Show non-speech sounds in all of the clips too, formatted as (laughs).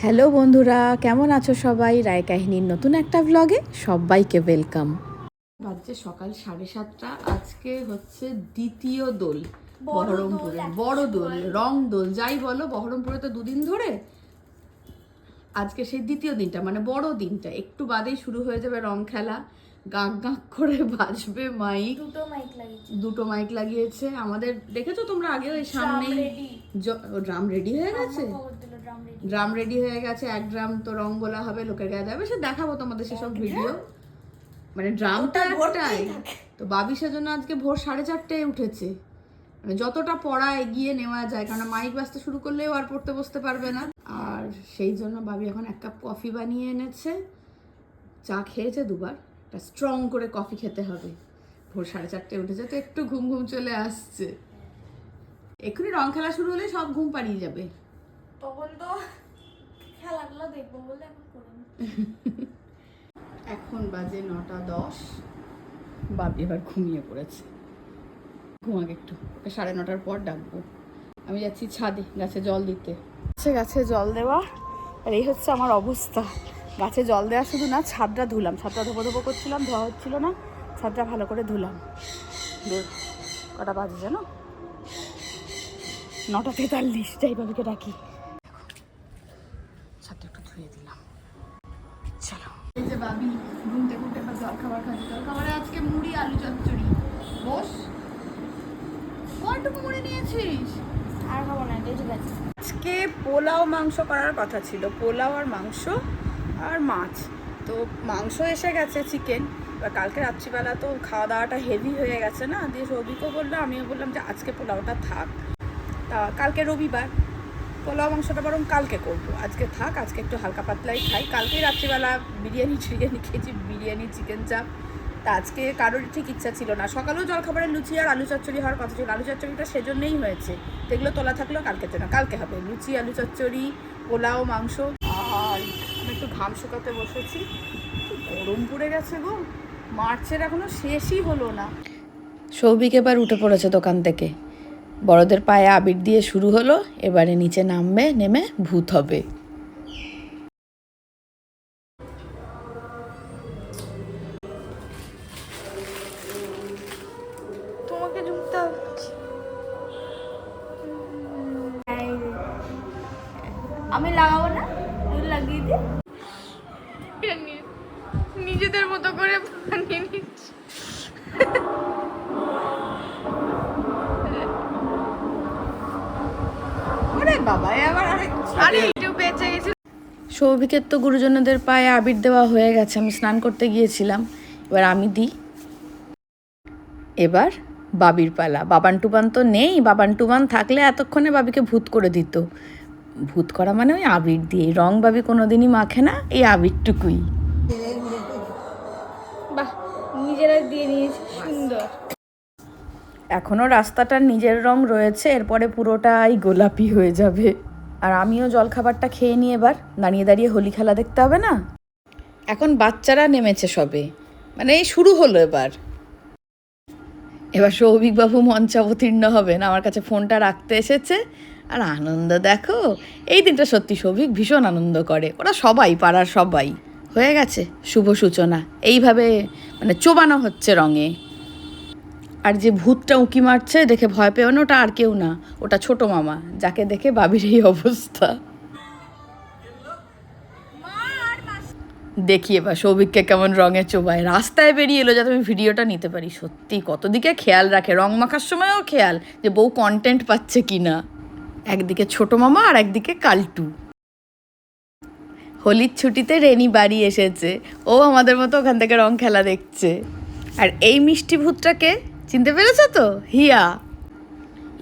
Hello বন্ধুরা কেমন আছো সবাই? রায় কাহিনীর নতুন একটা ব্লগে সবাইকে ওয়েলকাম বাজছে সকাল সাড়ে সাতটা আজকে হচ্ছে দ্বিতীয় দোল বহরমপুরে। বড় দোল। রং দোল যাই বলো বহরমপুরে তো দুদিন ধরে। আজকে সেই দ্বিতীয় দিনটা মানে বড় দিনটা। একটু বাদেই শুরু হয়ে যাবে রং খেলা। গাঁক গাঁক করে বাজবে মাইক দুটো মাইক লাগিয়েছি। দুটো মাইক লাগিয়েছে। আমাদের দেখেছ তোমরা আগে ওই সামনেই। ড্রাম রেডি হয়ে গেছে? ড্রাম রেডি হয়ে গেছে এক ড্রাম তো রং গোলা হবে লোকের গায়ে যাবে সে দেখাবো তোমাদের সেসব ভিডিও মানে ড্রামটা একটাই তো বাবি সেজন্য আজকে ভোর সাড়ে চারটায় উঠেছে। মানে যতটা পড়া এগিয়ে নেওয়া যায় কারণ মাইক বাজতে শুরু করলেও আর পড়তে বসতে পারবে না। আর সেই জন্য বাবি এখন এক কাপ কফি বানিয়ে এনেছে। চা খেয়েছে দুবার। একটা স্ট্রং করে কফি খেতে হবে। ভোর সাড়ে চারটায় উঠেছে তো একটু ঘুম ঘুম চলে আসছে। এক্ষুনি রং খেলা শুরু হলে সব ঘুম পাড়িয়ে যাবে। তখন তো খেলাগুলো দেখব বলে এখন করে এখন বাজে নটা দশ। বাবি এবার ঘুমিয়ে পড়েছে। ঘুমাক একটু ওকে সাড়ে নটার পর ডাকবো। আমি যাচ্ছি ছাদে গাছে জল দিতে। গাছে গাছে জল দেওয়া আর এই হচ্ছে আমার অবস্থা। গাছে জল দেওয়া শুধু না ছাদটা ধুলাম। ছাদটা ধোপো ধোপো করছিলাম ধোয়া হচ্ছিল না ছাদটা ভালো করে ধুলাম। কটা বাজে জানো? নটা তেতাল্লিশ যাই বাবিকে ডাকি ছাদটা একটু ধুয়ে দিলাম চলো। এই যে বাবি ঘুম থেকে উঠে জল খাবার খাচ্ছে জল খাবারে আজকে মুড়ি আলু চচ্চড়ি। বস কয়টুকু মুড়ি নিয়েছিস? আর খাব না এটাই ঠিক আছে আজকে পোলাও মাংস করার কথা ছিল পোলাও আর মাংস আর মাছ। তো মাংস এসে গেছে চিকেন এবার কালকে রাত্রিবেলা তো খাওয়া দাওয়াটা হেভি হয়ে গেছে না? দিয়ে সৌভিকও বলল আমিও বললাম যে আজকে পোলাওটা থাক। তা কালকে রবিবার। পোলাও মাংসটা বরং কালকে করব। আজকে থাক, আজকে একটু হালকা পাতলাই খাই। কালকেই রাত্রিবেলা বিরিয়ানি টিরিয়ানি খেয়েছি, বিরিয়ানি, চিকেন চাপ। তা আজকে কারোর ঠিক ইচ্ছা ছিল না। সকালেও জলখাবারে লুচি আর আলু চচ্চড়ি হওয়ার কথা ছিল। আলু চচ্চড়িটা সেজন্যই হয়েছে। তো এগুলো তোলা থাকলেও কালকে জন্য। কালকে হবে। লুচি, আলু চচ্চড়ি, পোলাও, মাংস। আর আমি একটু ঘাম শুকাতে বসেছি। গরম পড়ে গেছে গো। মার্চের এখনও শেষই হলো না। সৌভিক এবার উঠে পড়েছে দোকান থেকে। বড়দের পায়ে আবির দিয়ে শুরু হলো এবারে নিচে নামবে নেমে ভূত হবে। তোমাকে আমি লাগাবো না তুই লাগিয়ে দে নিজেদের মতো করে বানিয়ে নিচ্ছি আরে বাবা এবার আরে আরে একটু বেঁচে গেছি সৌভিকের তো গুরুজনদের পায়ে আবির দেওয়া হয়ে গেছে আমি স্নান করতে গিয়েছিলাম। এবার আমি দিই। এবার বাবির পালা। বাবান টুবান তো নেই বাবান টুবান থাকলে এতক্ষণে বাবিকে ভূত করে দিত। ভূত করা মানে ওই আবির দিয়ে রং বাবি কোনোদিনই মাখে না এই আবিরটুকুই। বাহ নিজেরাই দিয়ে নিয়েছি সুন্দর। এখনও রাস্তাটার নিজের রং রয়েছে এরপরে পুরোটাই গোলাপি হয়ে যাবে। আর আমিও জলখাবারটা খেয়ে নিয়ে এবার। দাঁড়িয়ে দাঁড়িয়ে হোলি খেলা দেখতে হবে না? এখন বাচ্চারা নেমেছে সবে। মানে এই শুরু হলো এবার। এবার সৌভিকবাবু মঞ্চে অবতীর্ণ হবেন। আমার কাছে ফোনটা রাখতে এসেছে। আর আনন্দ দেখো, এই দিনটা সত্যি সৌভিক ভীষণ আনন্দ করে। ওরা সবাই, পাড়ার সবাই। হয়ে গেছে শুভ সূচনা। এইভাবে মানে চোবানো হচ্ছে রঙে। আর যে ভূতটা উঁকি মারছে, দেখে ভয় পেও না, ওটা আর কেউ না। ওটা ছোট মামা, যাকে দেখে বাবির এই অবস্থা। দেখি এবার সৌভিককে কেমন রঙে চোবায়। রাস্তায় বেরিয়ে এলো যাতে আমি ভিডিওটা নিতে পারি। সত্যি, কত দিকে খেয়াল রাখে। রং মাখার সময়ও খেয়াল যে বউ কন্টেন্ট পাচ্ছে কি না একদিকে ছোট মামা আর একদিকে কালটু। হোলির ছুটিতে রেনি বাড়ি এসেছে। ও আমাদের মতো ওখান থেকে রং খেলা দেখছে। আর এই মিষ্টি ভূতটাকে চিনতে পেরেছ তো? হিয়া।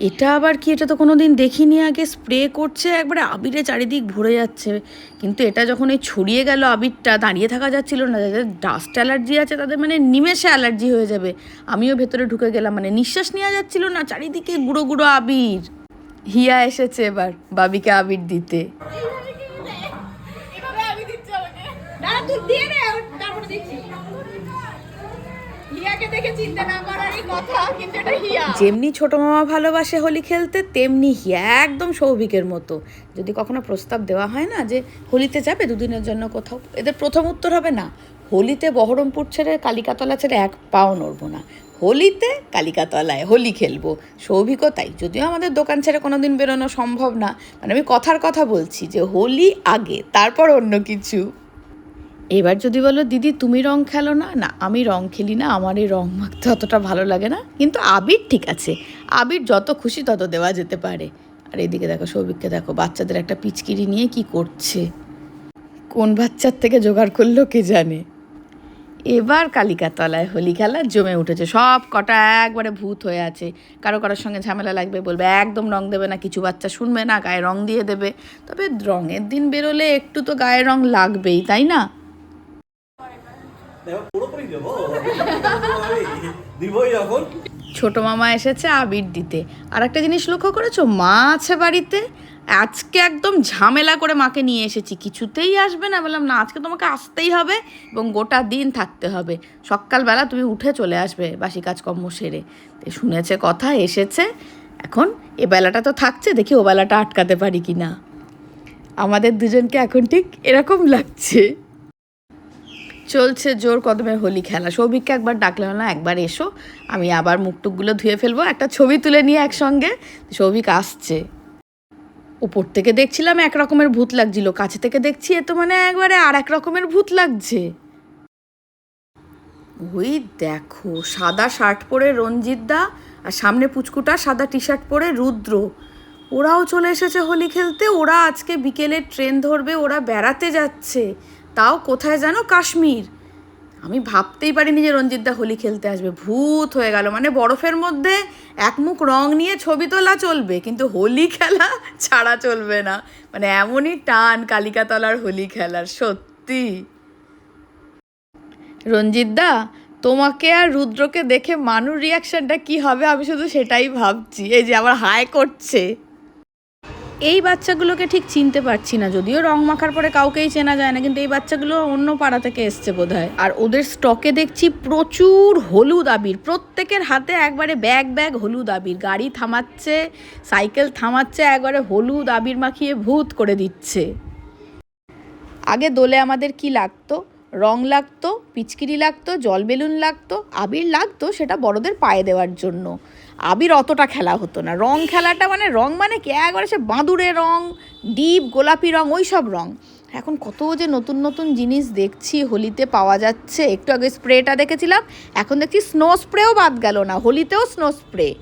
এটা আবার কি, এটা তো কোনো দিন দেখিনি, আগে স্প্রে করছে, একবারে আবিরে চারিদিক ভরে যাচ্ছে। কিন্তু এটা যখন এই ছড়িয়ে গেল আবিরটা, দাঁড়িয়ে থাকা যাচ্ছিল না, যাদের ডাস্ট অ্যালার্জি আছে, তাদের মানে নিমেষে অ্যালার্জি হয়ে যাবে। আমিও ভেতরে ঢুকে গেলাম মানে নিঃশ্বাস নেওয়া যাচ্ছিল না, চারিদিকে গুঁড়ো গুঁড়ো আবির। হিয়া এসেছে এবার বাবিকে আবির দিতে এভাবে আমি দিচ্ছি আমাকে দাঁড়া তুই দিয়ে নে তারপরে দিচ্ছি হিয়াকে দেখে চিন্তা না করারই কথা কিন্তু এটা হিয়া যেমনি ছোট মামা ভালোবাসে হোলি খেলতে, তেমনি হিয়া, একদম সৌভিকের মতো। যদি কখনো প্রস্তাব দেওয়া হয় না যে হোলিতে যাবে দুদিনের জন্য কোথাও, এদের প্রথম উত্তর হবে না। হোলিতে বহরমপুর ছেড়ে কালিকাতলা ছেড়ে এক পাও নড়বো না। হোলিতে কালিকাতলায় হোলি খেলব। সৌভিকও তাই। যদিও আমাদের দোকান ছেড়ে কোনো দিন বেরোনো সম্ভব না মানে আমি কথার কথা বলছি যে হোলি আগে, তারপর অন্য কিছু। এবার যদি বলো, দিদি, তুমি রং খেলো না? না, আমি রং খেলি না আমার এই রং মাখতে অতটা ভালো লাগে না। কিন্তু আবির ঠিক আছে। আবির যত খুশি তত দেওয়া যেতে পারে। আর এদিকে দেখো, সৌভিককে দেখো, বাচ্চাদের একটা পিচকিরি নিয়ে কি করছে। কোন বাচ্চার থেকে জোগাড় করল কে জানে? এবার কালিকাতলায় হোলি খেলা জমে উঠেছে। সব কটা একবারে ভূত হয়ে আছে। কারও কারোর সঙ্গে ঝামেলা লাগবে বলবে, একদম রং দেবে না, কিছু বাচ্চা শুনবে না, গায়ে রং দিয়ে দেবে। তবে রঙের দিন বেরোলে একটু তো গায়ে রং লাগবেই, তাই না? ছোট মামা এসেছে আবির দিতে। আর একটা জিনিস লক্ষ্য করেছ? মা আছে বাড়িতে। আজকে একদম ঝামেলা করে মাকে নিয়ে এসেছি। কিছুতেই আসবে না। বললাম, না, আজকে তোমাকে আসতেই হবে এবং গোটা দিন থাকতে হবে। সকালবেলা তুমি উঠে চলে আসবে বাসি কাজকর্ম সেরে। শুনেছে কথা, এসেছে। এখন এ বেলাটা তো থাকছে, দেখি ও বেলাটা আটকাতে পারি কি না আমাদের দুজনকে এখন ঠিক এরকম লাগছে। চলছে জোর কদমে হোলি খেলা। সৌভিককে একবার ডাকলে না, একবার এসো, আমি আবার মুখটুকগুলো ধুয়ে ফেলব, একটা ছবি তুলে নিয়ে একসঙ্গে। সৌভিক আসছে। উপর থেকে দেখছিলাম এক রকমের ভূত লাগছিল, কাছে থেকে দেখছি এ তো মানে একবারে আর এক রকমের ভূত লাগছে। ওই দেখো, সাদা শার্ট পরে রঞ্জিত দা আর সামনে পুচকুটা, সাদা টি শার্ট পরে রুদ্র। ওরাও চলে এসেছে হোলি খেলতে, ওরা আজকে বিকেলে ট্রেন ধরবে, ওরা বেড়াতে যাচ্ছে। তাও কোথায় জানো কাশ্মীর। আমি ভাবতেই পারিনি যে রঞ্জিতদা হোলি খেলতে আসবে। ভূত হয়ে গেল। মানে বরফের মধ্যে এক মুখ রং নিয়ে ছবি তোলা চলবে, কিন্তু হোলি খেলা ছাড়া চলবে না। মানে এমনই টান কালিকাতলার হোলি খেলার, সত্যি। রঞ্জিতদা, তোমাকে আর রুদ্রকে দেখে মানুর রিয়াকশনটা কি হবে? আমি শুধু সেটাই ভাবছি। এই যে আবার হাই করছে। এই বাচ্চাগুলোকে ঠিক চিনতে পারছি না। যদিও রং মাখার পরে কাউকেই চেনা যায় না, কিন্তু এই বাচ্চাগুলো অন্য পাড়া থেকে এসছে বোধহয়। আর ওদের স্টকে দেখছি প্রচুর হলুদ আবির। প্রত্যেকের হাতে একবারে ব্যাগ ব্যাগ হলুদ আবির। গাড়ি থামাচ্ছে সাইকেল থামাচ্ছে, একবারে হলুদ আবির মাখিয়ে ভূত করে দিচ্ছে। আগে দোলে আমাদের কি লাগতো? রং লাগতো, পিচকিরি লাগতো জল বেলুন লাগতো, আবির লাগতো, সেটা বড়দের পায়ে দেওয়ার জন্য। আবির অতটা খেলা হতো না। রং খেলাটা মানে রং মানে কি? একবারে সে বাঁদুরে রং, ডিপ গোলাপি রং ওই সব রং। এখন কত যে নতুন নতুন জিনিস দেখছি, হোলিতে পাওয়া যাচ্ছে। একটু আগে স্প্রেটা দেখেছিলাম, এখন দেখছি স্নো স্প্রেও বাদ গেল না। হোলিতেও স্নো স্প্রে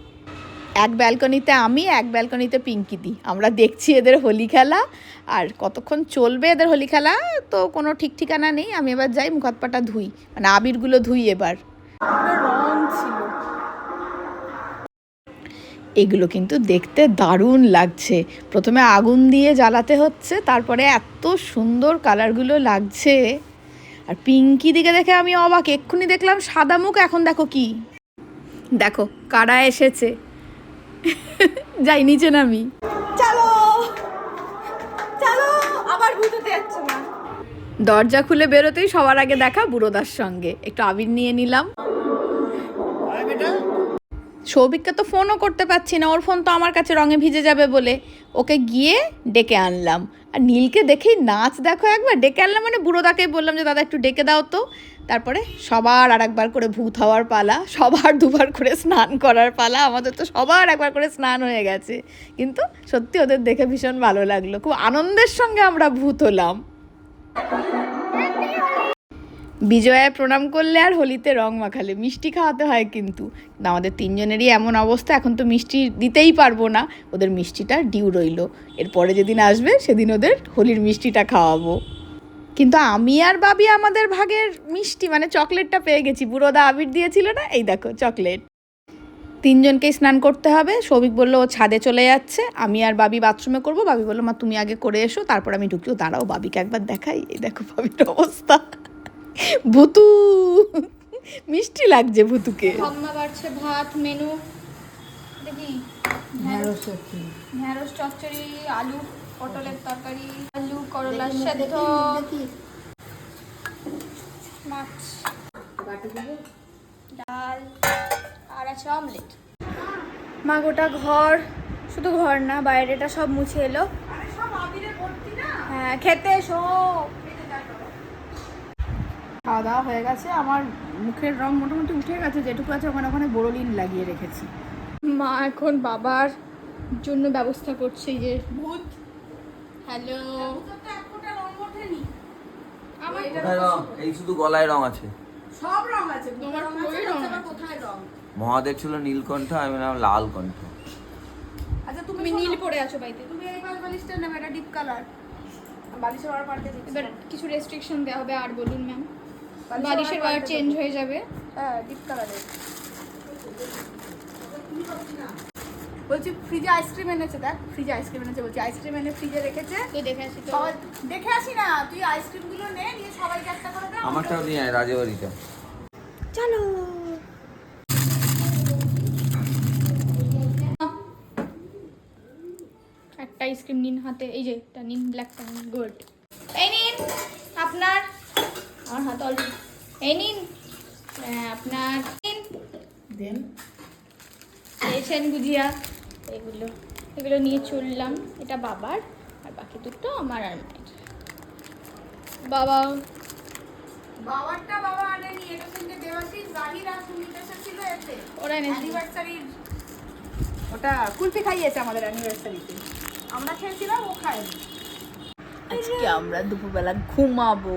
এক ব্যালকনিতে আমি, এক ব্যালকনিতে পিঙ্কি পিঙ্কিদি আমরা দেখছি এদের হোলি খেলা, আর কতক্ষণ চলবে এদের হোলি খেলা, তো কোনো ঠিক ঠিকানা নেই। আমি এবার যাই মুখ হাত পাটা ধুই। মানে আবিরগুলো ধুই এবার। রং ছিল। এগুলো কিন্তু দেখতে দারুণ লাগছে। প্রথমে আগুন দিয়ে জ্বালাতে হচ্ছে তারপরে এত সুন্দর কালারগুলো লাগছে। আর পিঙ্কি দিকে দেখে আমি অবাক এক্ষুনি দেখলাম সাদা মুখ এখন দেখো কি। দেখো কারা এসেছে। যাই নিচে নামি। চলো! চলো! আবার যাচ্ছে না। দরজা খুলে বেরোতেই সবার আগে দেখা বুড়োদার সঙ্গে। একটু আবির নিয়ে নিলাম। সৌভিককে তো ফোনও করতে পারছি না। ওর ফোন তো আমার কাছে রঙে ভিজে যাবে বলে। ওকে গিয়ে ডেকে আনলাম। আর নীলকে দেখেই নাচ দেখো একবার। ডেকে আনলাম মানে বুড়োদাকেই বললাম যে, দাদা, একটু ডেকে দাও তো। তারপরে সবার আর একবার করে ভূত হওয়ার পালা, সবার দুবার করে স্নান করার পালা। আমাদের তো সবার একবার করে স্নান হয়ে গেছে। কিন্তু সত্যি ওদের দেখে ভীষণ ভালো লাগল। খুব আনন্দের সঙ্গে আমরা ভূত হলাম। বিজয়ায় প্রণাম করলে আর হোলিতে রং মাখালে। মিষ্টি খাওয়াতে হয় কিন্তু। আমাদের তিনজনেরই এমন অবস্থা, এখন তো মিষ্টি দিতেই পারব না। ওদের মিষ্টিটা ডিউ রইল। এরপরে যেদিন আসবে, সেদিন ওদের হোলির মিষ্টিটা খাওয়াবো। কিন্তু আমি আর বাবি আমাদের ভাগের মিষ্টি মানে চকলেটটা পেয়ে গেছি। বুড়োদা আবির দিয়েছিল না? এই দেখো, চকলেট। তিনজনকেই স্নান করতে হবে। সৌভিক বলল, ও ছাদে চলে যাচ্ছে। আমি আর বাবি বাথরুমে করব। বাবি বলল, মা, তুমি আগে করে এসো, তারপর আমি ঢুকিও দাঁড়াও, বাবিকে একবার দেখাই। এই দেখো, বাবির অবস্থা। ভুতু। মিষ্টি লাগছে ভুতুকে। ভাবনা বাড়ছে ভাত মেনু। দেখি ঢ্যাঁড়স চচ্চড়ি আলু পটলের তরকারি আলু করলা সেদ্ধ। মাছ। ডাল আর আছে অমলেট। মা গোটা ঘর। শুধু ঘর না বাইরেটা সব মুছে এলো। হ্যাঁ খেতে এসো। খাওয়া দাওয়া হয়ে গেছে। আমার মুখের রং মোটামুটি উঠে গেছে যেটুকু আছে ওখানে ওখানে বোরোলিন লাগিয়ে রেখেছি। মা এখন বাবার জন্য ব্যবস্থা করছে এই যে ভূত। হ্যালো। এই শুধু গলায় রং আছে। সব রং আছে। তোমার। কোথায় রং? মহাদেব ছিল নীলকণ্ঠ আমি লাল কণ্ঠ। আচ্ছা তুমি নীল পরে আছো বাড়িতে। তুমি এই বাল বালিশটা নেবে এটা ডিপ কালার বালিশের এবার কিছু রেস্ট্রিকশন দেওয়া হবে আর বলুন ম্যাম বালিশের ওয়ার চেঞ্জ হয়ে যাবে। হ্যাঁ ডিপ কালারের বলছি ফ্রিজে আইসক্রিম এনেছে দেখ ফ্রিজে আইসক্রিম এনেছে বলছি আইসক্রিম এনে ফ্রিজে রেখেছে। তুই দেখে আসি তো সবাই দেখে আসি না তুই আইসক্রিমগুলো নে নিয়ে সবাইকে একটা করে দে আমারটাও নিয়ে আয় রাজবাড়িটা। চলো। একটা আইসক্রিম নিন হাতে এই যে এটা নিন ব্ল্যাকটা নিন গুড এই নিন আপনার আমার হাতে অলরেডি এই নিন। হ্যাঁ, আপনার দেন। গুজিয়া? এগুলো এগুলো নিয়ে চললাম। এটা বাবার আর বাকি দুটো আমার আর মায়ের। বাবা। বাবারটা বাবা আনেনি এটা সঙ্গে দেবাশিস জাহির আর সুমিত এসেছিল এতে। ওরা এনেছে। ওটা কুলফি খাইয়েছে আমাদের অ্যানিভার্সারিতে আমরা খেয়েছিলাম ও খায়নি। আজকে আমরা দুপুরবেলা ঘুমাবো।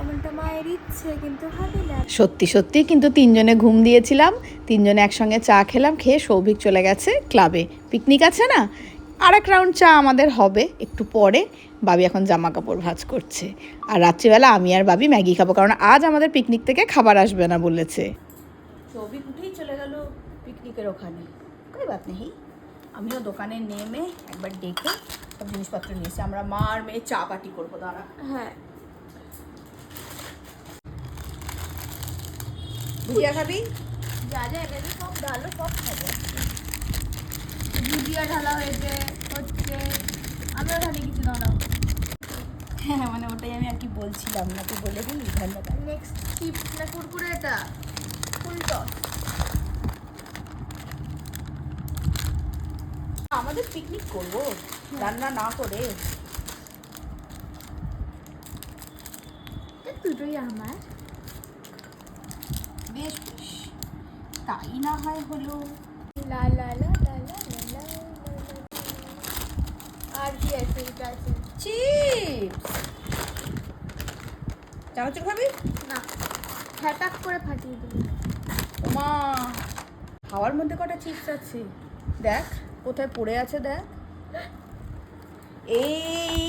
এমনটা মায়ের ইচ্ছে কিন্তু হবে না। সত্যি সত্যি কিন্তু তিনজনে ঘুম দিয়েছিলাম। তিনজনে একসঙ্গে চা খেলাম খেয়ে সৌভিক চলে গেছে ক্লাবে। পিকনিক আছে না? আর এক রাউন্ড চা আমাদের হবে একটু পরে। বাবি এখন জামা কাপড় ভাঁজ করছে। আর রাত্রিবেলা আমি আর বাবি ম্যাগি খাব কারণ আজ আমাদের পিকনিক থেকে খাবার আসবে না বলেছে। সৌভিক উঠেই চলে গেল পিকনিকের ওখানে। কই বাত নেই। আমিও দোকানে নেমে একবার ডেকে সব জিনিসপত্র নিয়েছি আমরা মা আর মেয়ে চা পাটি করব দাঁড়া। হ্যাঁ ভুজিয়া খাবি? যা যা এনেছে সব ডালও সব খাব। ভুজিয়া ঢালা হয়েছে হচ্ছে আমিও ঢালি কিছু দাঁড়াও হ্যাঁ মানে ওটাই আমি আর কি বলছিলাম না তুই বলে দিই ধন্যবাদ। নেক্সট চিপস না কুরকুরে এটা? Full toss. আমাদের পিকনিক করব রান্না না করে। দুটোই আমার। তাই না হয় হলো লা লা লা লা লা লা আর আছে না করে ফাটিয়ে দিবি খাওয়ার মধ্যে কটা চিপস আছে দেখ কোথায় পড়ে আছে দেখ এই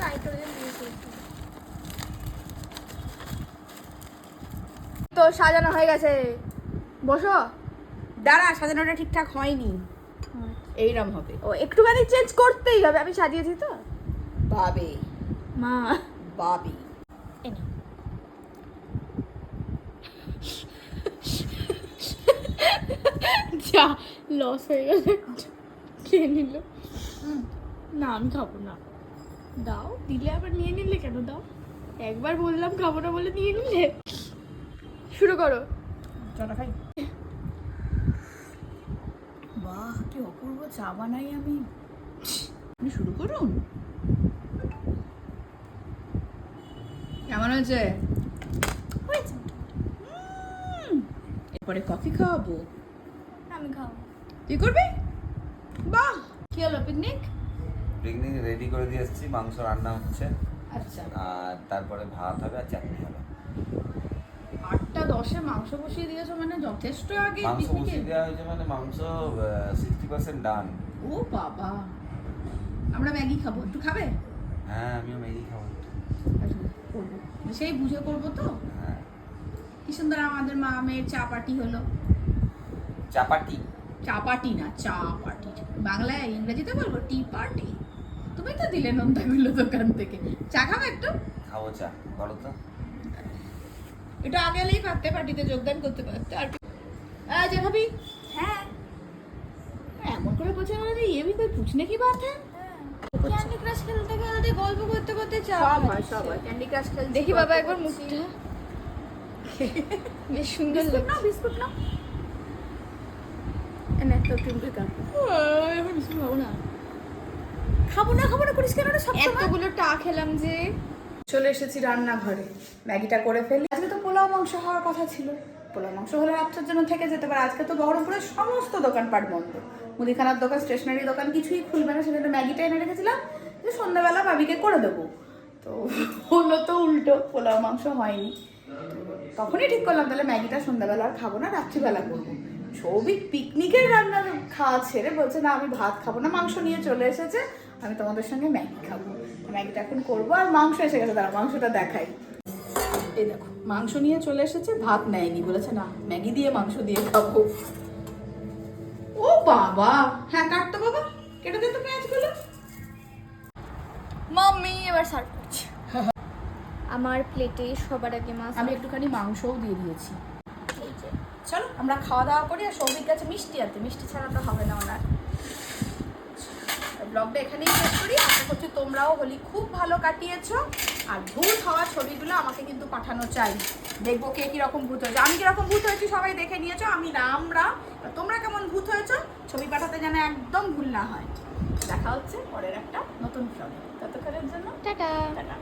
নাইট্রোজেন দিয়েছিস সাজানো হয়ে গেছে। বসো। দাঁড়া সাজানোটা ঠিকঠাক হয়নি। এইরকম হবে। ও একটুখানি চেঞ্জ করতেই হবে। আমি সাজিয়েছি তো। বাবে। মা। বাবে। যা লস হয়ে গেল। খেয়ে নিল। না আমি খাব না। দাও দিলে আবার নিয়ে নিলে কেন? দাও। একবার বললাম খাব না বলে নিয়ে নিলে। শুরু করো। চটা খাই। বাহ কি অপূর্ব চা বানাই আমি। আমি শুরু করুন। কেমন হয়েছে? হয়েছে। এরপরে কফি খাওয়াবো। আমি খাও তুই করবি? বাহ কি হলো পিকনিক পিকনিক রেডি করে দিয়ে এসেছি মাংস রান্না হচ্ছে। আচ্ছা। আর তারপরে ভাত হবে আর চাটনি হবে। আটটা দশে মাংস বসিয়ে দিয়েছ মানে যথেষ্ট আগে মাংস বসিয়ে দেওয়া হয়েছে মানে মাংস সিক্সটি পার্সেন্ট ডান ও বাবা। আমরা ম্যাগি খাব একটু খাবে? হ্যাঁ আমিও ম্যাগি খাব। সেই বুঝে করব তো? হ্যাঁ। কি সুন্দর আমাদের মা মেয়ের চা পার্টি হলো। চাপাটি? চা পার্টি না চা পার্টি বাংলায় ইংরেজিতে বলব টি পার্টি। তুমি তো দিলে নন্দাগুলো দোকান থেকে। চা খাবে একটু? খাব চা বলো তো। এটা আগে এলেই পারতে পার্টিতে যোগদান করতে পারতে। আর আজ ভাবি। হ্যাঁ। এমন করে বলছে মানে যে কই পুছনে কি বাত হ্যাঁ। ক্যান্ডি ক্রাশ খেলতে খেলতে গল্প করতে করতে চা সব হয় সব হয়। ক্যান্ডি ক্রাশ দেখি বাবা একবার মুখটা। বেশ সুন্দর না বিস্কুট না এনে তো এখন বিস্কুট খাব না। খাব না খাব না করিস কেন সব এতগুলো টা খেলাম যে চলে এসেছি রান্নাঘরে। ম্যাগিটা করে ফেলি। পোলাও মাংস হওয়ার কথা ছিল। পোলাও মাংস হলে রাত্রের জন্য থেকে যেতে পারে। আজকে তো বহরমপুরের সমস্ত দোকানপাট বন্ধ। মুদিখানার দোকান, স্টেশনারি দোকান কিছুই খুলবে না। সেখানে ম্যাগিটা এনে রেখেছিলাম যে সন্ধ্যাবেলা ভাবিকে করে দেবো। তো হলো তো উল্টো, পোলাও মাংস হয়নি। তখনই ঠিক করলাম, তাহলে ম্যাগিটা সন্ধ্যাবেলা আর খাব না, রাত্রিবেলা করব। সৌভিক পিকনিকের রান্না খাওয়া ছেড়ে বলছে, না, আমি ভাত খাব না, মাংস নিয়ে চলে এসেছে। আমি তোমাদের সঙ্গে ম্যাগি খাব। ম্যাগিটা এখন করব। আর মাংস এসে গেছে তারা মাংসটা দেখাই। এই দেখো মাংস নিয়ে চলে এসেছে ভাত নেয়নি বলেছে না ম্যাগি দিয়ে মাংস দিয়ে খাব। ও বাবা! হ্যাঁ কাটতো বাবা কেটে দে তো পেঁয়াজগুলো। মাম্মি এবার সার্ভ করছি। (laughs) আমার প্লেটে সবার আগে মাছ আমি একটুখানি মাংসও দিয়ে দিয়েছি। চলো আমরা খাওয়া দাওয়া করি আর সৌভিক কাছে মিষ্টি আছে মিষ্টি ছাড়া তো হবে না ওনার। ব্লগটা এখানেই শেষ করি। আশা করছি তোমরাও হোলি খুব ভালো কাটিয়েছো। আর ভূত হওয়ার ছবিগুলো আমাকে কিন্তু পাঠানো চাই। দেখব কে কীরকম ভূত হয়েছে। আমি কীরকম ভূত হয়েছি সবাই দেখে নিয়েছো আমি রামরা তোমরা কেমন ভূত হয়েছো? ছবি পাঠাতে যেন একদম ভুল না হয়। দেখা হচ্ছে পরের একটা নতুন ফ্লগে ততক্ষণের জন্য টাটা। টাটা।